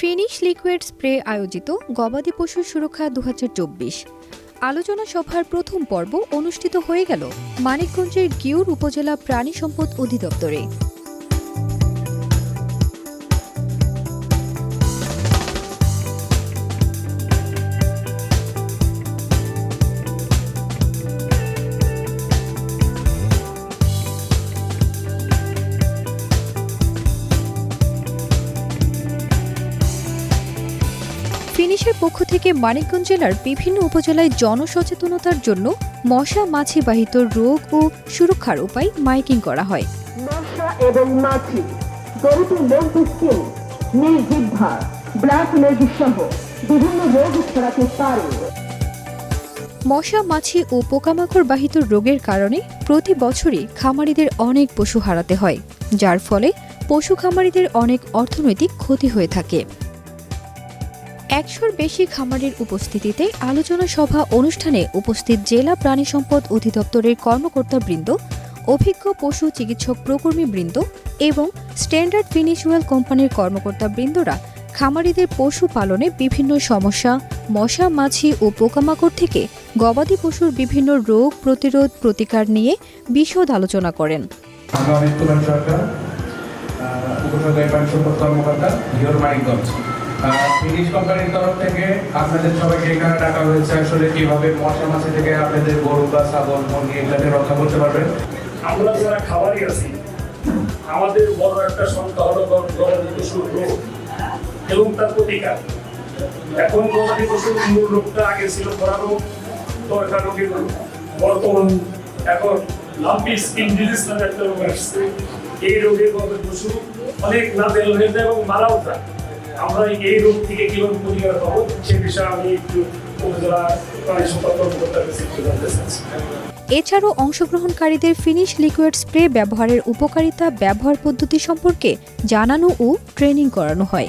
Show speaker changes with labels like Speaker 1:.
Speaker 1: Finish liquid spray আয়োজিত গবাদি পশুর সুরক্ষা দু হাজার চব্বিশ। আলোচনা সভার প্রথম পর্ব অনুষ্ঠিত হয়ে গেল মানিকগঞ্জের গিউর উপজেলা প্রাণী সম্পদ অধিদপ্তরে। ফিনিশের পক্ষ থেকে মানিকগঞ্জ জেলার বিভিন্ন উপজেলায় জনসচেতনতার জন্য মশা মাছি বাহিত রোগ ও সুরক্ষার উপায় মাইকিং করা হয়।
Speaker 2: মশা এবং মাছি ব্ল্যাক লেগ সহ বিভিন্ন রোগ ছড়াতে পারে।
Speaker 1: মশা মাছি ও পোকামাকড় বাহিত রোগের কারণে প্রতি বছরই খামারিদের অনেক পশু হারাতে হয় যার ফলে পশু খামারিদের অনেক অর্থনৈতিক ক্ষতি হয়ে থাকে। একশোর বেশি খামারের উপস্থিতিতে আলোচনা সভা অনুষ্ঠানে উপস্থিত জেলা প্রাণী সম্পদ অধিদপ্তরের কর্মকর্তাবৃন্দ, অভিজ্ঞ পশু চিকিৎসক প্রকর্মীবৃন্দ এবং স্ট্যান্ডার্ড ফিনিশুয়াল কোম্পানির কর্মকর্তাবৃন্দরা খামারিদের পশু পালনে বিভিন্ন সমস্যা, মশা, মাছি ও পোকামাকড় থেকে গবাদি পশুর বিভিন্ন রোগ প্রতিরোধ প্রতিকার নিয়ে বিশদ আলোচনা করেন।
Speaker 3: সরকার ফিনিশ কোম্পানির তরফ থেকে আপনাদের সবাইকে এখানে ডাকা হয়েছে। আসলে কীভাবে মশা মাছি থেকে আপনাদের গরু বা ছাগল, মুরগি এগুলাকে রক্ষা করতে পারবেন
Speaker 4: আমরা যারা খাবারই আছি, আমাদের বড় একটা সংখ্যা হলো গর- গবাদি পশুর রোগ এবং তার প্রতিকার। এখন গবাদি পশুর মূল রোগটা আগে ছিল খরা রোগ দরকার রোগের বর্তমান এখন লাম্পি স্কিন ডিজিজ নামে একটা রোগ আসছে। এই রোগে গবাদি পশু অনেক নাদেল হয়ে যায় এবং মারাও যায়। আমরা এই রোগ থেকে কীভাবে প্রতিকার পাবো, সে বিষয়ে আমি একটু উপজেলা প্রাণী সম্পদ কর্মকর্তার কাছে জানতে চাচ্ছি।
Speaker 1: এছাড়াও অংশগ্রহণকারীদের ফিনিশ লিকুইড স্প্রে ব্যবহারের উপকারিতা ব্যবহার পদ্ধতি সম্পর্কে জানানো ও ট্রেনিং করানো হয়।